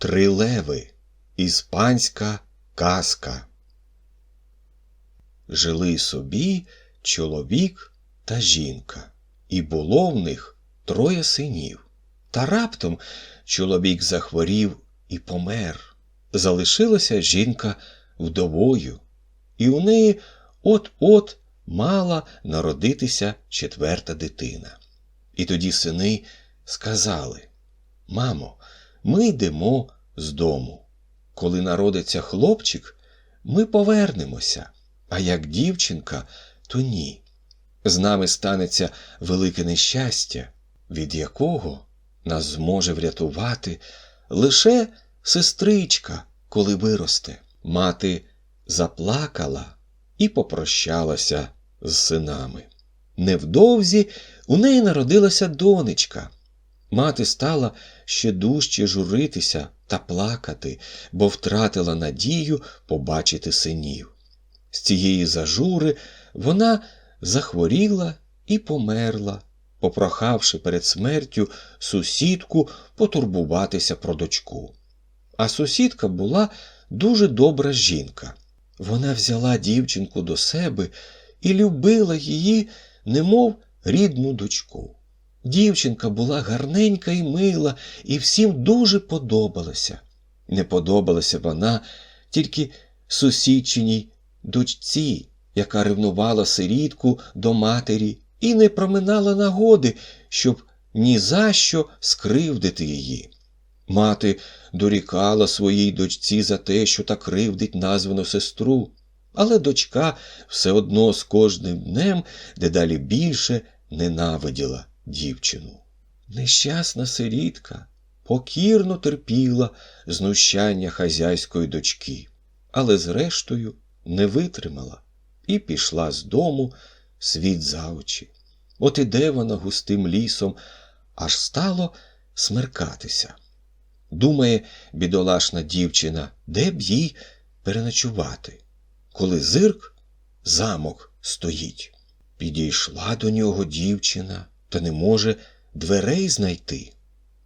Три леви. Іспанська казка. Жили собі чоловік та жінка, і було в них троє синів. Та раптом чоловік захворів і помер. Залишилася жінка вдовою, і у неї от-от мала народитися четверта дитина. І тоді сини сказали Мамо, ми йдемо з дому. Коли народиться хлопчик, ми повернемося, а як дівчинка, то ні. З нами станеться велике нещастя, від якого нас зможе врятувати лише сестричка, коли виросте. Мати заплакала і попрощалася з синами. Невдовзі у неї народилася донечка. Мати стала ще дужче журитися та плакати, бо втратила надію побачити синів. З цієї зажури вона захворіла і померла, попрохавши перед смертю сусідку потурбуватися про дочку. А сусідка була дуже добра жінка. Вона взяла дівчинку до себе і любила її, немов рідну дочку. Дівчинка була гарненька і мила, і всім дуже подобалася. Не подобалася вона тільки сусідчиній дочці, яка ревнувала сирітку до матері і не проминала нагоди, щоб ні за що скривдити її. Мати дорікала своїй дочці за те, що та кривдить названу сестру, але дочка все одно з кожним днем дедалі більше ненавиділа дівчину. Нещасна сирітка покірно терпіла знущання хазяйської дочки, але зрештою не витримала і пішла з дому світ за очі. От іде вона густим лісом, аж стало смеркатися. Думає, бідолашна дівчина, де б їй переночувати, коли зирк замок стоїть. Підійшла до нього дівчина та не може дверей знайти.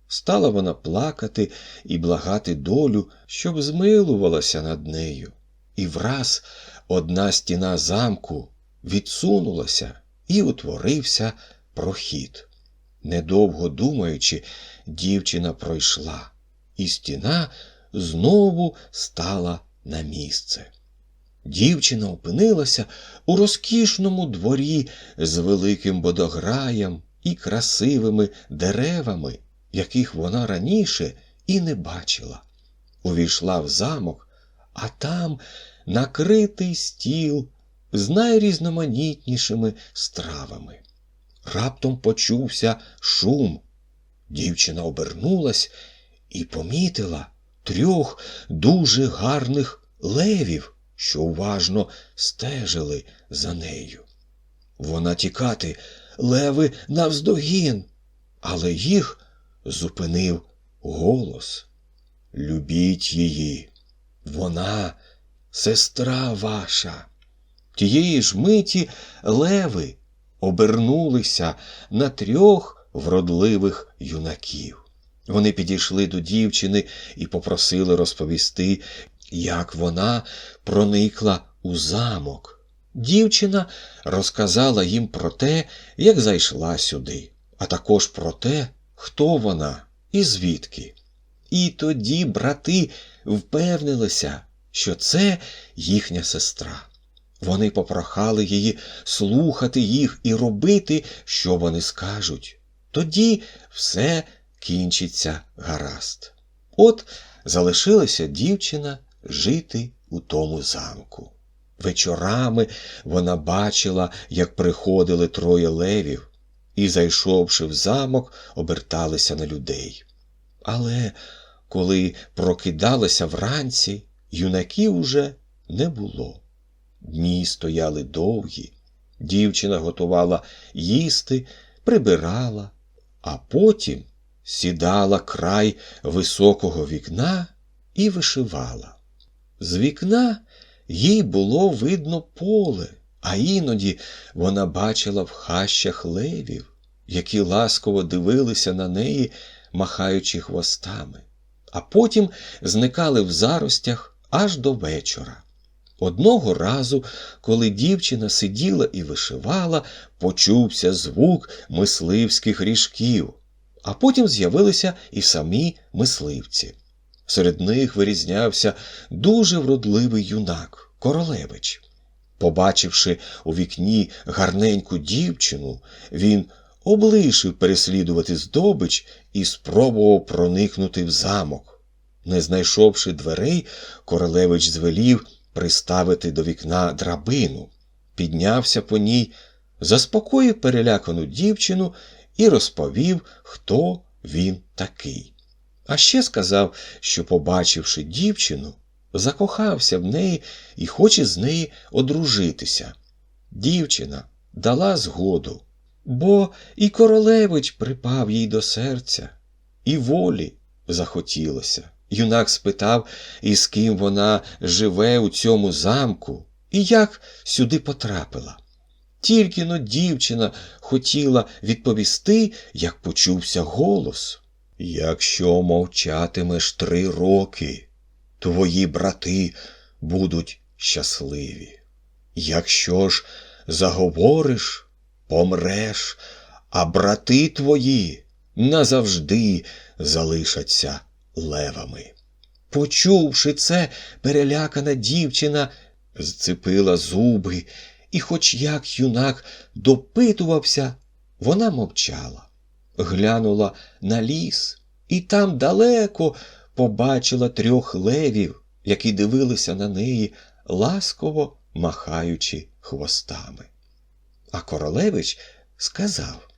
Стала вона плакати і благати долю, щоб змилувалася над нею. І враз одна стіна замку відсунулася і утворився прохід. Недовго думаючи, дівчина пройшла, і стіна знову стала на місце. Дівчина опинилася у розкішному дворі з великим водограєм і красивими деревами, яких вона раніше і не бачила. Увійшла в замок, а там накритий стіл з найрізноманітнішими стравами. Раптом почувся шум. Дівчина обернулась і помітила трьох дуже гарних левів, що уважно стежили за нею. Вона тікати, леви навздогін, але їх зупинив голос. Любіть її, вона сестра ваша. Тієї ж миті леви обернулися на трьох вродливих юнаків. Вони підійшли до дівчини і попросили розповісти, як вона проникла у замок. Дівчина розказала їм про те, як зайшла сюди, а також про те, хто вона і звідки. І тоді брати впевнилися, що це їхня сестра. Вони попрохали її слухати їх і робити, що вони скажуть. Тоді все кінчиться гаразд. От залишилася дівчина жити у тому замку. Вечорами вона бачила, як приходили троє левів, і, зайшовши в замок, оберталися на людей. Але коли прокидалися вранці, юнаків уже не було. Дні стояли довгі, дівчина готувала їсти, прибирала, а потім сідала край високого вікна і вишивала. З вікна їй було видно поле, а іноді вона бачила в хащах левів, які ласково дивилися на неї, махаючи хвостами. а потім зникали в заростях аж до вечора. Одного разу, коли дівчина сиділа і вишивала, почувся звук мисливських ріжків, а потім з'явилися і самі мисливці. Серед них вирізнявся дуже вродливий юнак Королевич. Побачивши у вікні гарненьку дівчину, він облишив переслідувати здобич і спробував проникнути в замок. Не знайшовши дверей, королевич звелів приставити до вікна драбину, піднявся по ній, заспокоїв перелякану дівчину і розповів, хто він такий. А ще сказав, що, побачивши дівчину, закохався в неї і хоче з неї одружитися. Дівчина дала згоду, бо і королевич припав їй до серця, і волі захотілося. Юнак спитав, із ким вона живе у цьому замку і як сюди потрапила. Тільки но дівчина хотіла відповісти, як почувся голос. Якщо мовчатимеш три роки, твої брати будуть щасливі. Якщо ж заговориш, помреш, а брати твої назавжди залишаться левами. Почувши це, перелякана дівчина зцепила зуби, і, хоч як юнак допитувався, вона мовчала, глянула на ліс і там далеко побачила трьох левів, які дивилися на неї, ласково махаючи хвостами. А королевич сказав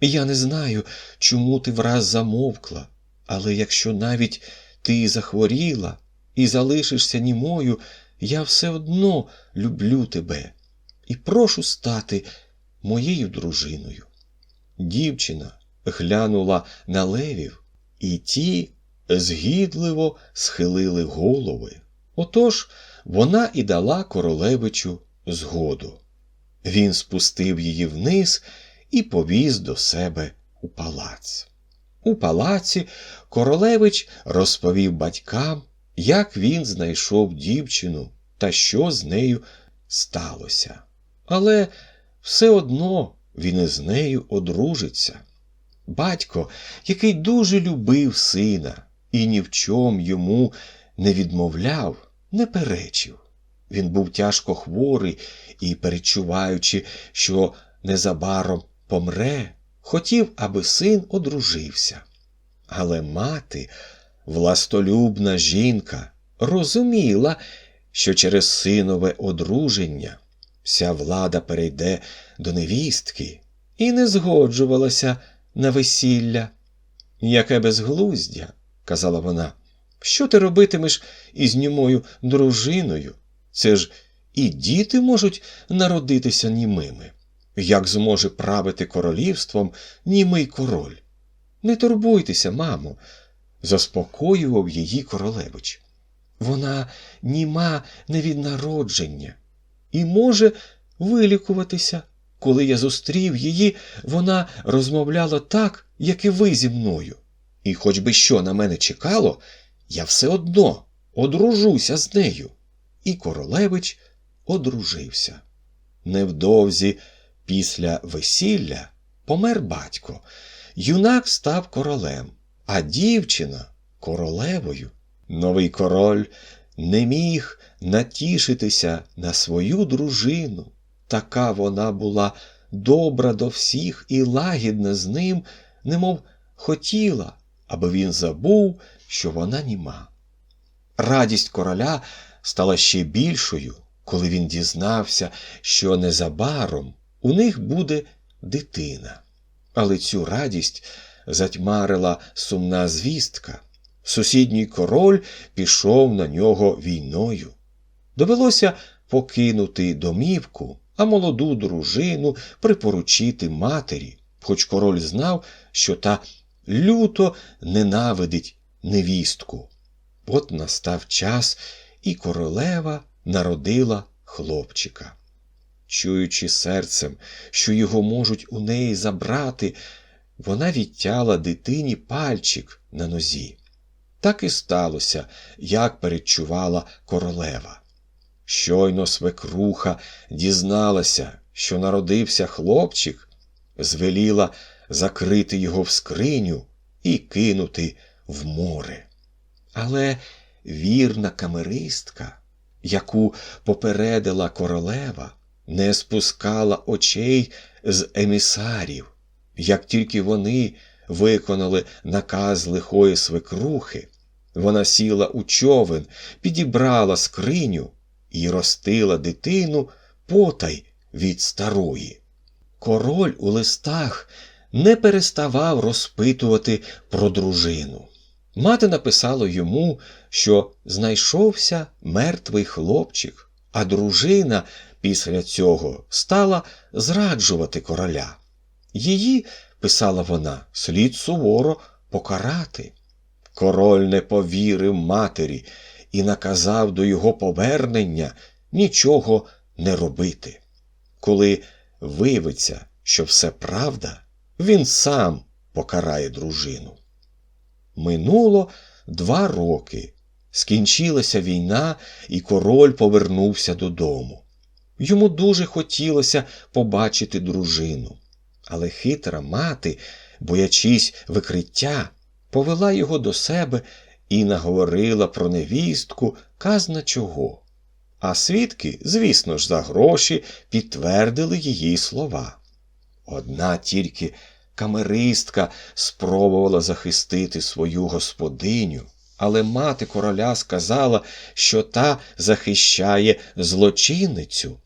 Я не знаю, чому ти враз замовкла, але якщо навіть ти захворіла і залишишся німою, я все одно люблю тебе і прошу стати моєю дружиною. Дівчина глянула на левів, і ті згідливо схилили голови. Отож вона і дала королевичу згоду. Він спустив її вниз і повіз до себе у палац. У палаці королевич розповів батькам, як він знайшов дівчину та що з нею сталося. Але все одно він із нею одружиться. Батько, який дуже любив сина і ні в чому йому не відмовляв, не перечив. Він був тяжко хворий і, перечуваючи, що незабаром помре, хотів, аби син одружився. Але мати, властолюбна жінка, розуміла, що через синове одруження вся влада перейде до невістки і не згоджувалася на весілля. Яке безглуздя, казала вона, що ти робитимеш із німою дружиною? Це ж і діти можуть народитися німими. Як зможе правити королівством німий король? Не турбуйтеся, мамо, заспокоював її королевич. Вона німа не від народження і може вилікуватися. Коли я зустрів її, вона розмовляла так, як і ви зі мною. І хоч би що на мене чекало, я все одно одружуся з нею. І королевич одружився. Невдовзі після весілля помер батько. Юнак став королем, а дівчина королевою. Новий король не міг натішитися на свою дружину. Така вона була добра до всіх і лагідна з ним, немов хотіла, аби він забув, що вона німа. Радість короля стала ще більшою, коли він дізнався, що незабаром у них буде дитина. Але цю радість затьмарила сумна звістка. Сусідній король пішов на нього війною. Довелося покинути домівку, а молоду дружину припоручити матері, хоч король знав, що та люто ненавидить невістку. От настав час, і королева народила хлопчика. Чуючи серцем, що його можуть у неї забрати, вона відтяла дитині пальчик на нозі. Так і сталося, як передчувала королева. Щойно свекруха дізналася, що народився хлопчик, звеліла закрити його в скриню і кинути в море. Але вірна камеристка, яку попередила королева, не спускала очей з емісарів. Як тільки вони виконали наказ лихої свекрухи, вона сіла у човен, підібрала скриню і ростила дитину потай від старої. Король у листах не переставав розпитувати про дружину. Мати написала йому, що знайшовся мертвий хлопчик, а дружина після цього стала зраджувати короля. Її, писала вона, слід суворо покарати. Король не повірив матері і наказав до його повернення нічого не робити. Коли виявиться, що все правда, він сам покарає дружину. Минуло два роки. Скінчилася війна, і король повернувся додому. Йому дуже хотілося побачити дружину, але хитра мати, боячись викриття, повела його до себе і наговорила про невістку казна чого. А свідки, звісно ж, за гроші підтвердили її слова. Одна тільки камеристка спробувала захистити свою господиню, але мати короля сказала, що та захищає злочинницю,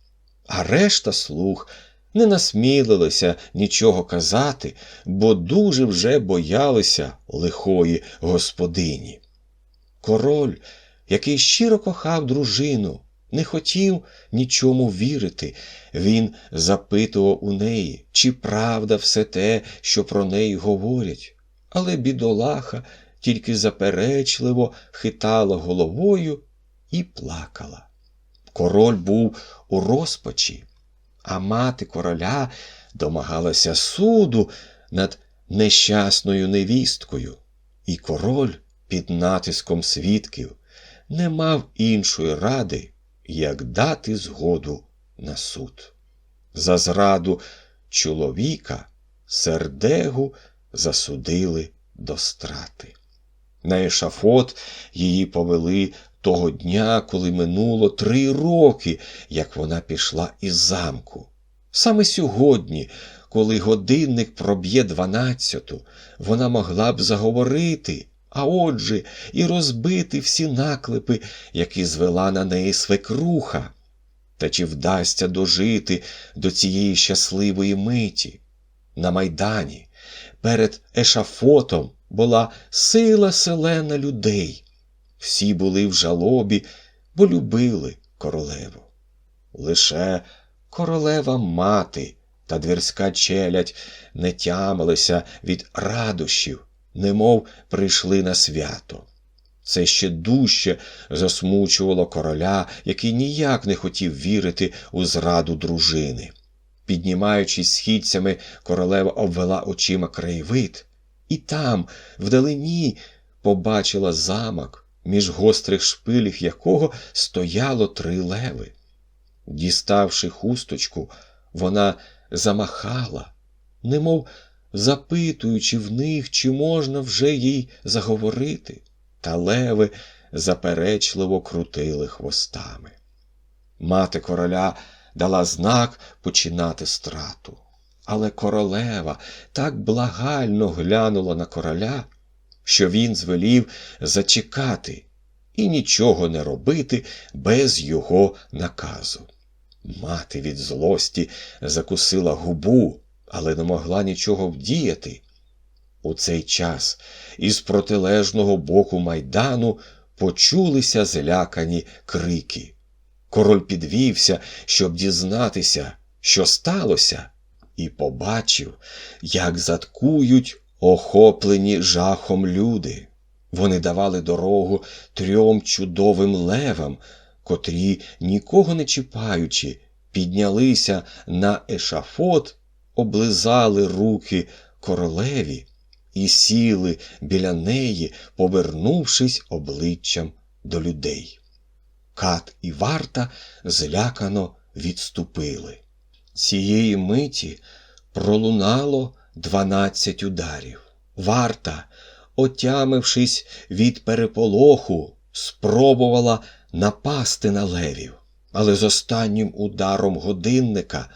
а решта слуг не насмілилися нічого казати, бо дуже вже боялися лихої господині. Король, який щиро кохав дружину, не хотів нічому вірити. Він запитував у неї, чи правда все те, що про неї говорять. Але бідолаха тільки заперечливо хитала головою і плакала. Король був у розпачі, а мати короля домагалася суду над нещасною невісткою, і король під натиском свідків не мав іншої ради, як дати згоду на суд. За зраду чоловіка сердегу засудили до страти. На ешафот її повели того дня, коли минуло три роки, як вона пішла із замку. Саме сьогодні, коли годинник проб'є дванадцяту, вона могла б заговорити, а отже, і розбити всі наклепи, які звела на неї свекруха. Та чи вдасться дожити до цієї щасливої миті? На майдані, перед ешафотом, була сила селена людей. Всі були в жалобі, бо любили королеву. Лише королева мати та двірська челядь не тямилися від радощів, немов прийшли на свято. Це ще дужче засмучувало короля, який ніяк не хотів вірити у зраду дружини. Піднімаючись східцями, королева обвела очима краєвид, і там, вдалині, побачила замок, між гострих шпилів якого стояло три леви. Діставши хусточку, вона замахала, немов запитуючи в них, чи можна вже їй заговорити, та леви заперечливо крутили хвостами. Мати короля дала знак починати страту. Але королева так благально глянула на короля, що він звелів зачекати і нічого не робити без його наказу. Мати від злості закусила губу, але не могла нічого вдіяти. У цей час із протилежного боку майдану почулися злякані крики. Король підвівся, щоб дізнатися, що сталося, і побачив, як заткують охоплені жахом люди. Вони давали дорогу трьом чудовим левам, котрі, нікого не чіпаючи, піднялися на ешафот, облизали руки королеві і сіли біля неї, повернувшись обличчям до людей. Кат і варта злякано відступили. Цієї миті пролунало дванадцять ударів. Варта, отямившись від переполоху, спробувала напасти на левів. Але з останнім ударом годинника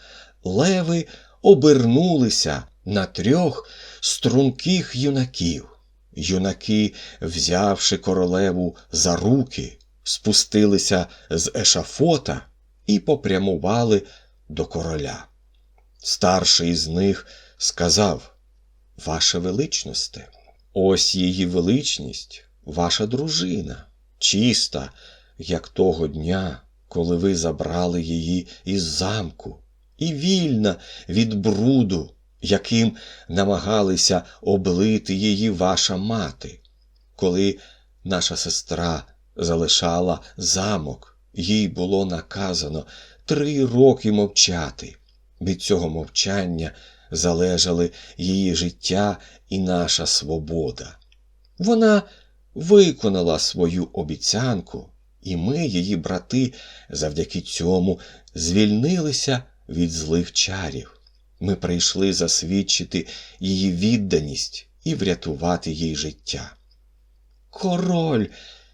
леви обернулися на трьох струнких юнаків. Юнаки, взявши королеву за руки, спустилися з ешафота і попрямували до короля. Старший з них сказав: Ваше величносте, ось її величність, ваша дружина, чиста, як того дня, коли ви забрали її із замку, і вільна від бруду, яким намагалися облити її ваша мати. Коли наша сестра залишала замок, їй було наказано три роки мовчати. Від цього мовчання залежали її життя і наша свобода. Вона виконала свою обіцянку, і ми, її брати, завдяки цьому звільнилися від злих чарів. Ми прийшли засвідчити її відданість і врятувати їй життя. Король,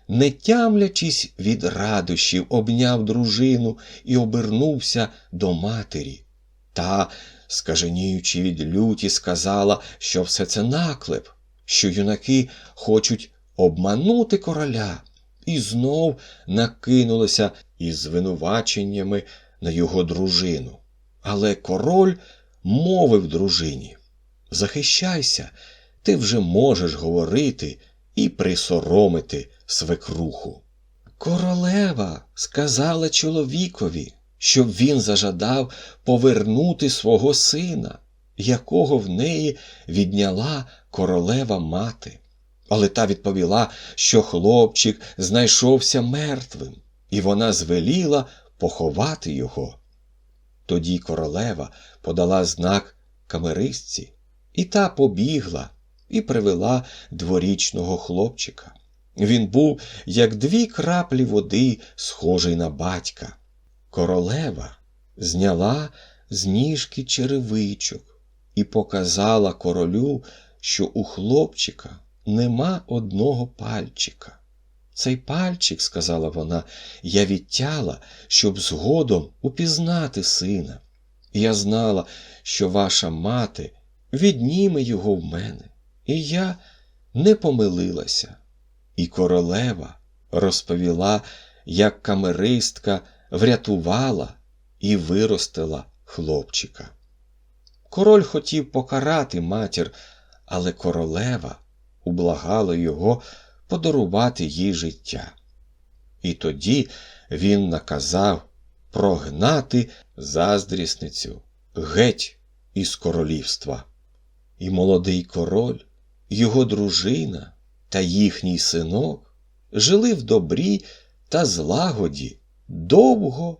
не тямлячись від радощів, обняв дружину і обернувся до матері. Та, скаженіючи від люті, сказала, що все це наклеп, що юнаки хочуть обманути короля, і знов накинулися із звинуваченнями на його дружину. Але король мовив дружині Захищайся, ти вже можеш говорити і присоромити свекруху. Королева сказала чоловікові, щоб він зажадав повернути свого сина, якого в неї відняла королева мати. Але та відповіла, що хлопчик знайшовся мертвим, і вона звеліла поховати його. Тоді королева подала знак камеристці, і та побігла і привела дворічного хлопчика. Він був, як дві краплі води, схожий на батька. Королева зняла з ніжки черевичок і показала королю, що у хлопчика нема одного пальчика. Цей пальчик, сказала вона, я відтяла, щоб згодом упізнати сина. Я знала, що ваша мати відніме його в мене, і я не помилилася. І королева розповіла, як камеристка врятувала і виростила хлопчика. Король хотів покарати матір, але королева ублагала його подарувати їй життя. І тоді він наказав прогнати заздрісницю геть із королівства. І молодий король, його дружина та їхній синок жили в добрі та злагоді довго-довго.